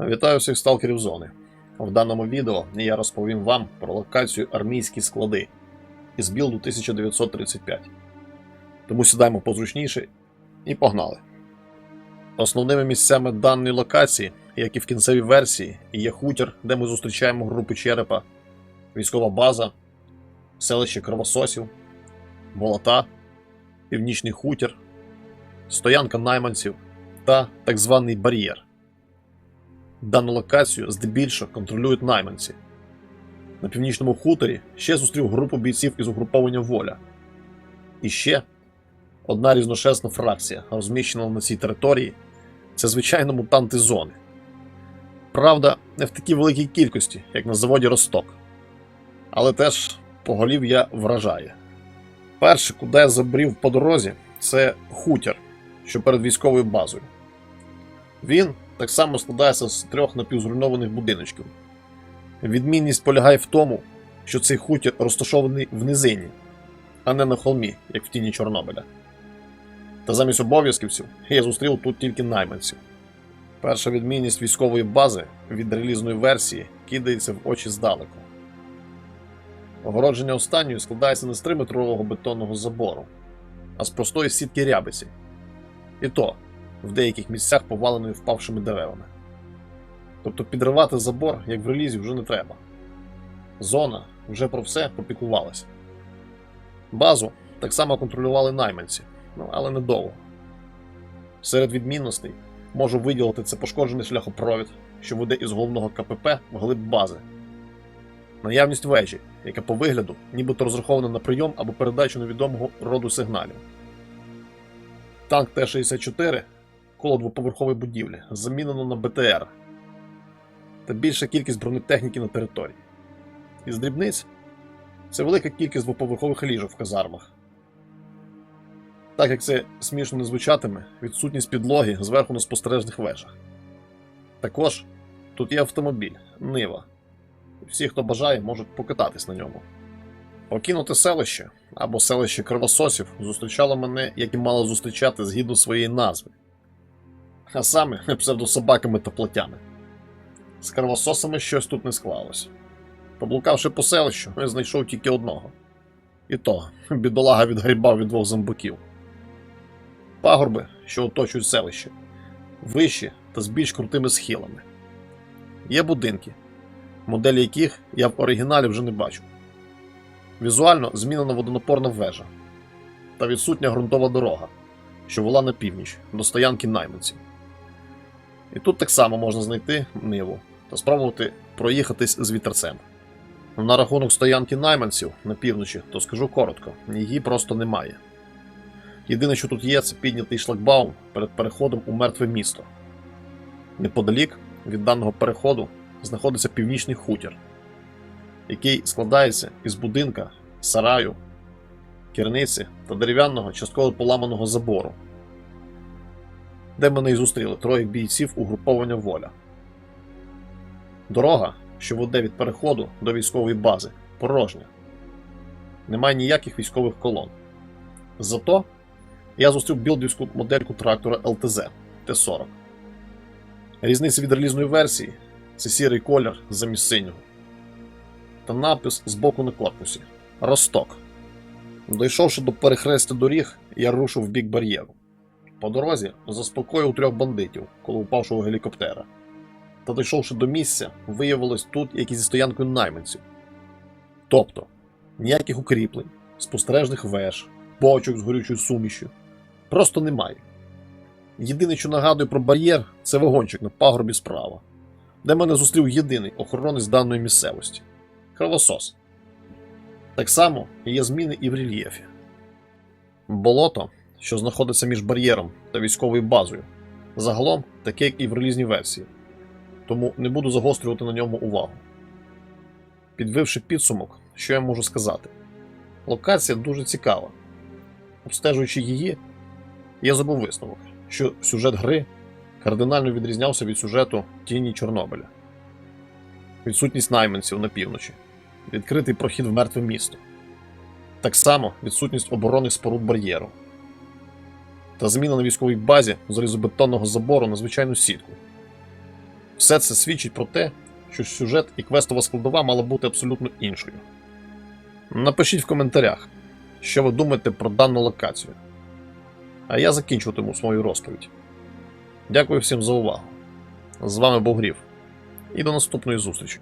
Вітаю всіх сталкерів зони. В даному відео я розповім вам про локацію армійські склади із білду 1935. Тому сідаємо позручніше і погнали. Основними місцями даної локації, як і в кінцевій версії, є хутір, де ми зустрічаємо групи черепа, військова база, селище кровососів, болота, північний хутір, стоянка найманців та так званий бар'єр. Дану локацію здебільшого контролюють найманці. На північному хуторі ще зустрів групу бійців із угруповання воля. І ще одна різношесна фракція, розміщена на цій території, це звичайно мутанти зони. Правда, не в такій великій кількості, як на заводі Росток. Але теж поголів'я вражає. Перше, куди я забрів по дорозі, це хутір, що перед військовою базою. Він так само складається з трьох напівзруйнованих будиночків. Відмінність полягає в тому, що цей хутір розташований в низині, а не на холмі, як в тіні Чорнобиля. Та замість обов'язківців я зустрів тут тільки найманців. Перша відмінність військової бази від релізної версії кидається в очі здалеку. Огородження останньої складається не з 3-метрового бетонного забору, а з простої сітки рябиці. І то в деяких місцях поваленою впавшими деревами. Тобто підривати забор, як в релізі, вже не треба. Зона вже про все попіклувалася. Базу так само контролювали найманці, ну але недовго. Серед відмінностей можу виділити це пошкоджений шляхопровід, що веде із головного КПП в глиб бази. Наявність вежі, яка по вигляду нібито розрахована на прийом або передачу невідомого роду сигналів. Танк Т-64 коло двоповерхової будівлі замінено на БТР та більша кількість бронетехніки на території. Із дрібниць це велика кількість двоповерхових ліжок в казармах. Так як це смішно не звучатиме, відсутність підлоги зверху на спостережних вежах. Також тут є автомобіль, Нива. Всі, хто бажає, можуть покататись на ньому. Покинуте селище або селище кровососів зустрічало мене, як і мало зустрічати згідно своєї назви а саме псевдособаками та плотями. З кровососами щось тут не склалось. Поблукавши по селищу, я знайшов тільки одного. І то, бідолага відгрібав від двох зомбаків. Пагорби, що оточують селище, вищі та з більш крутими схилами. Є будинки, моделі яких я в оригіналі вже не бачу. Візуально змінена водонапорна вежа та відсутня ґрунтова дорога, що вела на північ до стоянки найманців. І тут так само можна знайти ниву та спробувати проїхатись з вітерцем. На рахунок стоянки найманців на півночі, то скажу коротко, її просто немає. Єдине, що тут є, це піднятий шлагбаум перед переходом у мертве місто. Неподалік від даного переходу знаходиться північний хутір, який складається із будинка, сараю, керниці та дерев'яного частково поламаного забору, де мене і зустріли троє бійців угруповання воля. Дорога, що веде від переходу до військової бази, порожня. Немає ніяких військових колон. Зато я зустрів білдівську модельку трактора ЛТЗ Т-40. Різниця від релізної версії це сірий колір замість синього. Та напис з боку на корпусі Росток. Дійшовши до перехрестя доріг, я рушив в бік бар'єру. По дорозі заспокоїв трьох бандитів коло упавшого гелікоптера. Та дійшовши до місця, виявилось тут якісь зі стоянкою найманців. Тобто ніяких укріплень, спостережних веж, бочок з горючою сумішю. Просто немає. Єдине, що нагадує про бар'єр, це вагончик на пагорбі справа, де мене зустрів єдиний охоронець даної місцевості кровосос. Так само є зміни і в рельєфі. Болото, що знаходиться між бар'єром та військовою базою, загалом таке, як і в релізній версії, тому не буду загострювати на ньому увагу. Підвивши підсумок, що я можу сказати? Локація дуже цікава. Обстежуючи її, я забув висновок, що сюжет гри кардинально відрізнявся від сюжету Тіні Чорнобиля. Відсутність найманців на півночі, відкритий прохід в мертве місто. Так само відсутність оборонних споруд бар'єру. Та зміна на військовій базі залізобетонного забору на звичайну сітку. Все це свідчить про те, що сюжет і квестова складова мала бути абсолютно іншою. Напишіть в коментарях, що ви думаєте про дану локацію. А я закінчуватиму свою розповідь. Дякую всім за увагу. З вами був Гріф. І до наступної зустрічі.